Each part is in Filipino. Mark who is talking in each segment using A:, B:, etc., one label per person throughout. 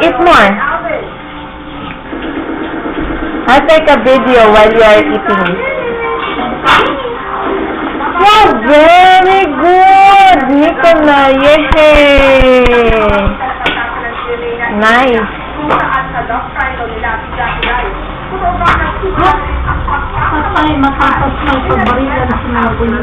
A: Eat more. I'll take a video while you are eating. Wow, very good! Nico na, yay! Nice.
B: Patay, matapos na sa barilan sinabi niya.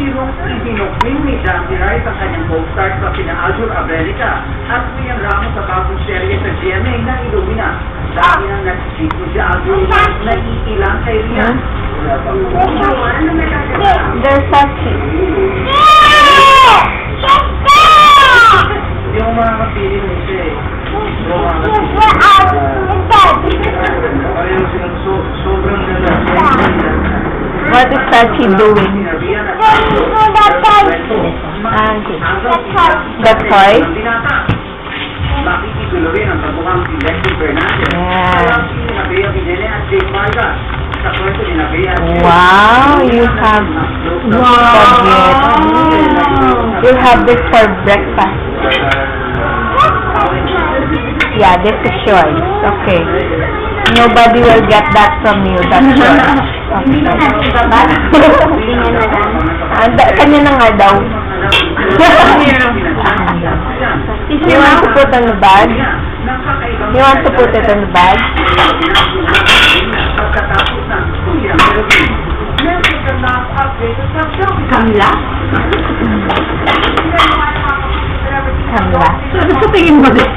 C: Sa birong ibinukmin ni Jackie Wright ang kanyang co-star sa sina Azur America at William Ramos sa bagong serye sa GMA na Illumina. Dahil ang nag-cheat si Azur na naiilang kay Rian.
A: There's Sachi.
C: Hindi mo makakapili mo siya eh. Hindi mo makakapili. Pareho silang so- sobrang ganda.
A: What is Sachi doing?
C: That's
A: Yeah. Wow, you have wow. You have this for breakfast. Yeah, this is yours. Okay. Nobody will get that from you. That's
B: right. Okay. Lang.
A: Anda, kanya na nga daw. you want to put on the bag? You want to put it on the bag?
B: Kamla?
A: Kamla.
B: Sa tingin mo din.